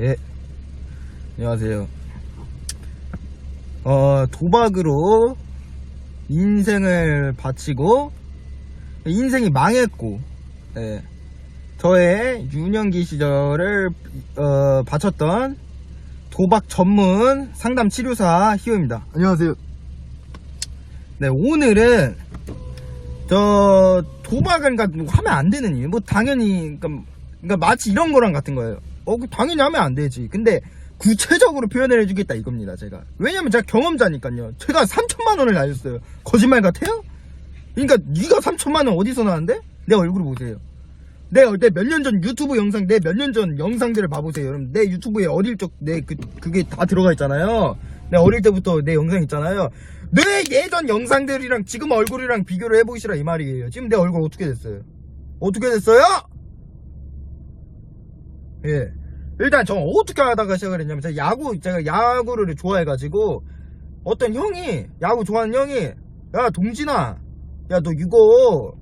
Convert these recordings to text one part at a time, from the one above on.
예. 안녕하세요. 어, 도박으로 인생을 바치고, 인생이 망했고, 예. 저의 유년기 시절을, 어, 바쳤던 도박 전문 상담 치료사 희호입니다. 안녕하세요. 네, 오늘은, 저, 도박을, 그러니까 뭐 하면 안 되는 이유. 뭐, 당연히, 그러니까, 그러니까 마치 이런 거랑 같은 거예요. 어, 그 당연히 하면 안 되지. 근데 구체적으로 표현을 해주겠다 이겁니다, 제가. 왜냐면 제가 경험자니까요. 제가 3천만 원을 날렸어요. 거짓말 같아요? 그러니까 네가 3천만 원 어디서 나는데? 내 얼굴을 보세요. 내 몇 년 전 유튜브 영상, 내 몇 년 전 영상들을 봐보세요. 여러분, 내 유튜브에 어릴 적, 내 그, 그게 다 들어가 있잖아요. 내 어릴 때부터 내 영상 있잖아요. 내 예전 영상들이랑 지금 얼굴이랑 비교를 해보시라 이 말이에요. 지금 내 얼굴 어떻게 됐어요? 어떻게 됐어요? 예. 일단 저 어떻게 하다가 시작을 했냐면 제가 야구 제가 야구를 좋아해가지고 어떤 형이 야구 좋아하는 형이 야 동진아 야 너 이거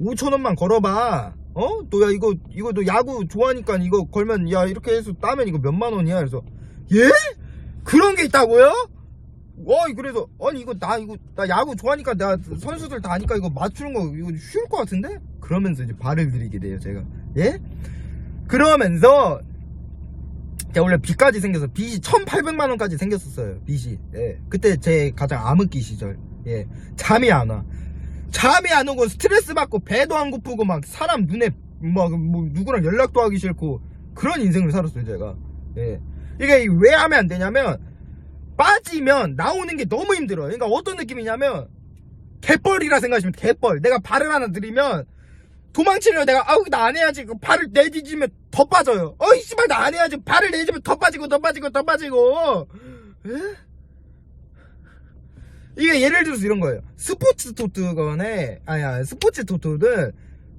5천 원만 걸어봐 어? 너 야 이거 이거 너 야구 좋아하니까 이거 걸면 야 이렇게 해서 따면 이거 몇만 원이야 그래서 예? 그런 게 있다고요? 와 그래서 아니 이거 나 이거 나 야구 좋아하니까 나 선수들 다 아니까 이거 맞추는 거 이거 쉬울 것 같은데? 그러면서 이제 발을 들이게 돼요 제가 예? 그러면서 제가 원래 빚까지 생겨서 빚이 1800만 원까지 생겼었어요 빚이 예. 그때 제 가장 암흑기 시절 예. 잠이 안와 잠이 안 오고 스트레스 받고 배도 안 고프고 막 사람 눈에 막 뭐 누구랑 연락도 하기 싫고 그런 인생을 살았어요 제가 예. 이게 왜 하면 안 되냐면 빠지면 나오는 게 너무 힘들어요 그러니까 어떤 느낌이냐면 개뻘이라 생각하시면 돼, 개뻘 내가 발을 하나 들이면 도망치려 내가 아우 나 안 해야지. 그 발을 내디지면 더 빠져요. 어이 씨발 나 안 해야지. 발을 내디면 더 빠지고 더 빠지고 더 빠지고. 에? 이게 예를 들어서 이런 거예요. 스포츠 토트건에 아야 스포츠 토트는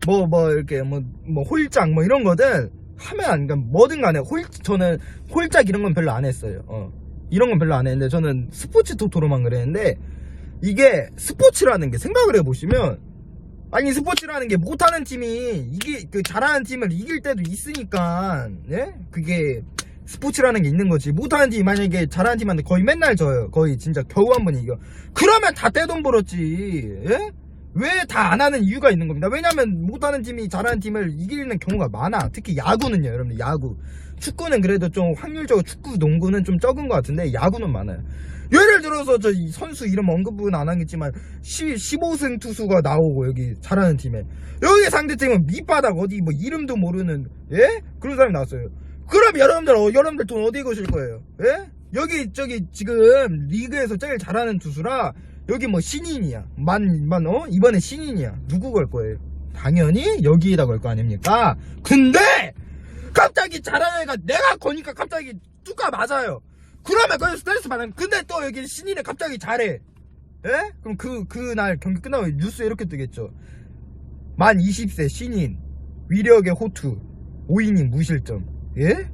뭐뭐 이렇게 뭐뭐 홀짝 뭐 이런 거든 하면 안 그러니까 뭐든 간에 홀 저는 홀짝 이런 건 별로 안 했어요. 어. 이런 건 별로 안 했는데 저는 스포츠 토토로만 그랬는데 이게 스포츠라는 게 생각을 해보시면 아니 스포츠라는 게 못하는 팀이 이게 그 잘하는 팀을 이길 때도 있으니까 예? 그게 스포츠라는 게 있는 거지. 못하는 팀이 만약에 잘하는 팀한테 거의 맨날 져요. 거의 진짜 겨우 한 번 이겨. 그러면 다 떼돈 벌었지 예? 왜 다 안 하는 이유가 있는 겁니다. 왜냐면 못하는 팀이 잘하는 팀을 이기는 경우가 많아. 특히 야구는요 여러분들. 야구. 축구는 그래도 좀 확률적으로 축구 농구는 좀 적은 것 같은데 야구는 많아요 예를 들어서 저이 선수 이름 언급은 안 하겠지만 15승 투수가 나오고 여기 잘하는 팀에. 여기 상대팀은 밑바닥 어디 뭐 이름도 모르는 예? 그런 사람이 나왔어요. 그럼 여러분들 어, 여러분들 돈 어디 거실 거예요? 예? 여기 저기 지금 리그에서 제일 잘하는 투수라 여기 뭐 신인이야. 만, 만 어? 이번에 신인이야. 누구 걸 거예요? 당연히 여기에다 걸 거 아닙니까? 근데 갑자기 잘하는 애가 내가 거니까 갑자기 뚜까 맞아요 그러면 거기서 스트레스 받는 근데 또 여기 신인이 갑자기 잘해. 예? 그럼 그, 그날 경기 끝나고 뉴스에 이렇게 뜨겠죠. 만 20세 신인 위력의 호투 5이닝 무실점. 예?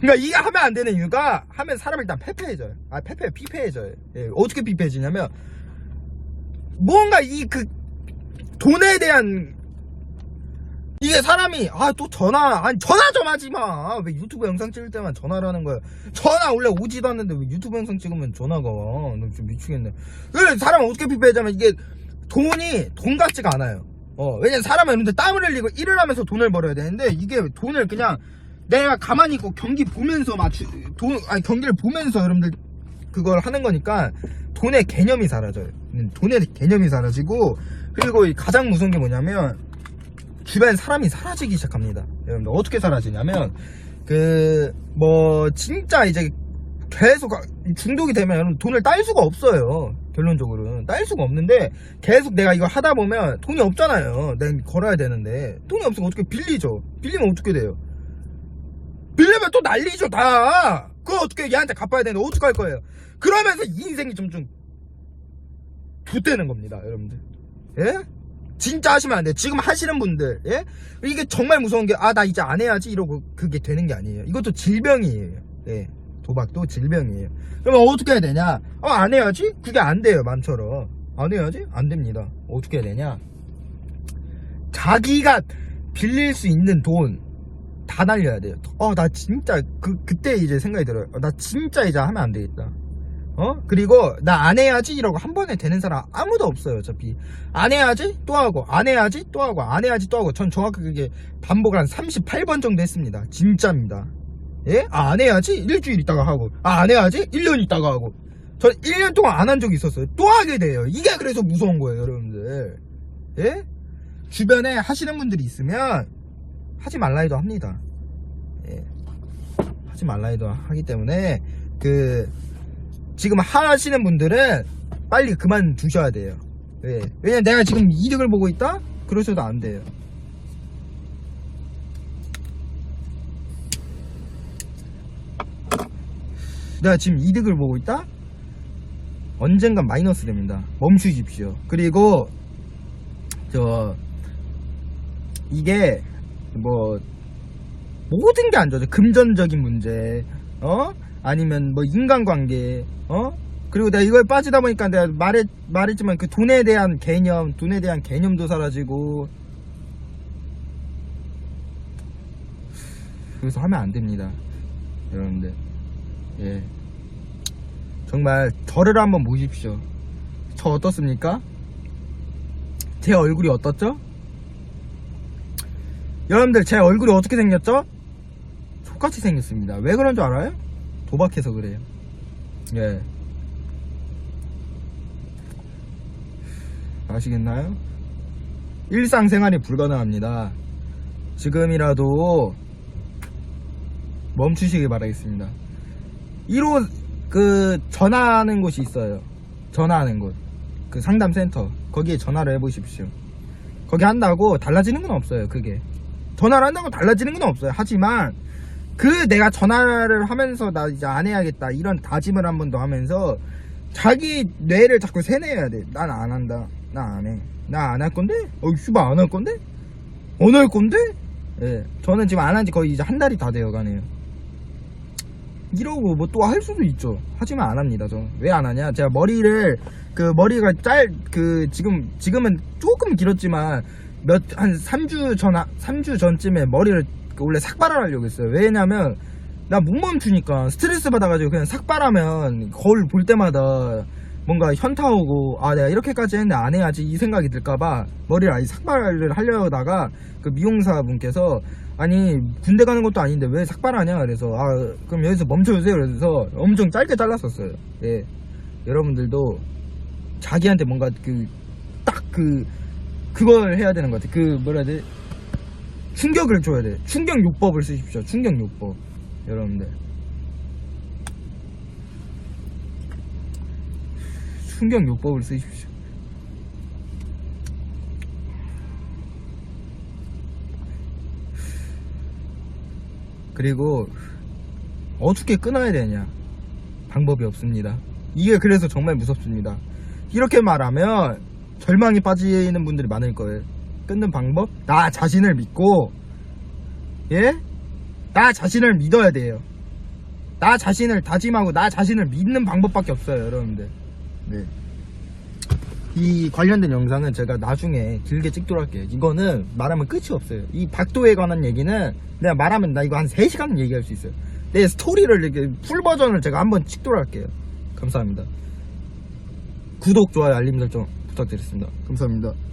그러니까 이게 하면 안 되는 이유가 하면 사람이 일단 패패해져요. 아 패패 피폐해져요. 예, 어떻게 피폐해지냐면 뭔가 이 그 돈에 대한 이게 사람이 아 또 전화 아니 전화 좀 하지 마 왜 유튜브 영상 찍을 때만 전화를 하는 거야? 전화 원래 오지도 않는데 왜 유튜브 영상 찍으면 전화가? 와나좀 미치겠네. 그래 사람 어떻게 피폐하자면 이게 돈이 돈 같지가 않아요. 어 왜냐면 사람은 여러분들 땀을 흘리고 일을 하면서 돈을 벌어야 되는데 이게 돈을 그냥 내가 가만히 있고 경기 보면서 맞추 돈 아니 경기를 보면서 여러분들 그걸 하는 거니까 돈의 개념이 사라져요. 음, 돈의 개념이 사라지고 그리고 이 가장 무서운 게 뭐냐면 주변 사람이 사라지기 시작합니다. 여러분들 어떻게 사라지냐면 그 뭐 진짜 이제 계속 중독이 되면 돈을 딸 수가 없어요. 결론적으로는 딸 수가 없는데 계속 내가 이거 하다 보면 돈이 없잖아요. 내가 걸어야 되는데 돈이 없으면 어떻게 빌리죠? 빌리면 어떻게 돼요? 빌리면 또 난리죠 다. 그거 어떻게 얘한테 갚아야 되는데 어떻게 할 거예요? 그러면서 인생이 점점 붓되는 겁니다, 여러분들. 예? 진짜 하시면 안 돼요. 지금 하시는 분들, 예? 이게 정말 무서운 게, 아, 나 이제 안 해야지, 이러고 그게 되는 게 아니에요. 이것도 질병이에요. 예. 도박도 질병이에요. 그러면 어떻게 해야 되냐? 어, 안 해야지? 그게 안 돼요, 만처럼. 안 해야지? 안 됩니다. 어떻게 해야 되냐? 자기가 빌릴 수 있는 돈, 다 날려야 돼요. 어, 나 진짜, 그, 그때 이제 생각이 들어요. 어, 나 진짜 이제 하면 안 되겠다. 어? 그리고, 나 안 해야지? 이러고 한 번에 되는 사람 아무도 없어요, 어차피. 안 해야지? 또 하고, 안 해야지? 또 하고, 안 해야지? 또 하고. 전 정확히 그게 반복을 한 38번 정도 했습니다. 진짜입니다. 예? 아, 안 해야지? 일주일 있다가 하고. 아, 안 해야지? 1년 있다가 하고. 전 1년 동안 안 한 적이 있었어요. 또 하게 돼요. 이게 그래서 무서운 거예요, 여러분들. 예? 주변에 하시는 분들이 있으면 하지 말라 해도 합니다. 예. 하지 말라 해도 하기 때문에 그 지금 하시는 분들은 빨리 그만 두셔야 돼요. 예. 왜냐면 내가 지금 이득을 보고 있다? 그러셔도 안 돼요. 내가 지금 이득을 보고 있다? 언젠간 마이너스 됩니다. 멈추십시오. 그리고 저 이게 뭐 모든 게 안 좋아져. 금전적인 문제, 어? 아니면 뭐 인간관계, 어? 그리고 내가 이걸 빠지다 보니까 내가 말했, 말했지만 그 돈에 대한 개념, 돈에 대한 개념도 사라지고 그래서 하면 안 됩니다. 여러분들. 예. 정말 저를 한번 보십시오. 저 어떻습니까? 제 얼굴이 어떻죠? 여러분들 제 얼굴이 어떻게 생겼죠? 똑같이 생겼습니다. 왜 그런 줄 알아요? 도박해서 그래요. 예. 아시겠나요? 일상생활이 불가능합니다. 지금이라도 멈추시길 바라겠습니다. 1호 그 전화하는 곳이 있어요. 전화하는 곳. 그 상담센터. 거기에 전화를 해보십시오. 거기 한다고 달라지는 건 없어요. 그게. 전화를 한다고 달라지는 건 없어요. 하지만 그 내가 전화를 하면서 나 이제 안 해야겠다 이런 다짐을 한 번 더 하면서 자기 뇌를 자꾸 세뇌해야 돼. 난 안 한다. 나 안 해. 나 안 할 건데? 어, 슈바 안 할 건데? 안 할 건데? 예. 저는 지금 안 한 지 거의 이제 한 달이 다 되어 가네요. 이러고 뭐 또 할 수도 있죠. 하지만 안 합니다, 저. 왜 안 하냐? 제가 머리를, 그 머리가 짤, 그, 지금, 지금은 조금 길었지만, 몇, 한 3주 전, 3주 전쯤에 머리를 그 원래 삭발을 하려고 했어요. 왜냐면, 나 못 멈추니까 스트레스 받아가지고 그냥 삭발하면 거울 볼 때마다 뭔가 현타 오고 아 내가 이렇게까지 했는데 안 해야지 이 생각이 들까봐 머리를 아예 삭발을 하려다가 그 미용사 분께서 아니 군대 가는 것도 아닌데 왜 삭발하냐? 그래서 아 그럼 여기서 멈춰주세요. 그래서 엄청 짧게 잘랐었어요. 예. 여러분들도 자기한테 뭔가 그 딱그 그걸 해야 되는 것 같아. 그 뭐라 해야 돼 충격을 줘야 돼. 충격 요법을 쓰십시오. 충격 요법. 여러분들. 충격 요법을 쓰십시오. 그리고 어떻게 끊어야 되냐? 방법이 없습니다. 이게 그래서 정말 무섭습니다. 이렇게 말하면 절망에 빠지는 분들이 많을 거예요 끊는 방법? 나 자신을 믿고 예? 나 자신을 믿어야 돼요. 나 자신을 다짐하고 나 자신을 믿는 방법밖에 없어요 여러분들. 네. 이 관련된 영상은 제가 나중에 길게 찍도록 할게요. 이거는 말하면 끝이 없어요. 이 박도에 관한 얘기는 내가 말하면 나 이거 한 3시간 얘기할 수 있어요. 내 스토리를 이렇게 풀 버전을 제가 한번 찍도록 할게요. 감사합니다. 구독, 좋아요, 알림 설정 부탁드리겠습니다. 감사합니다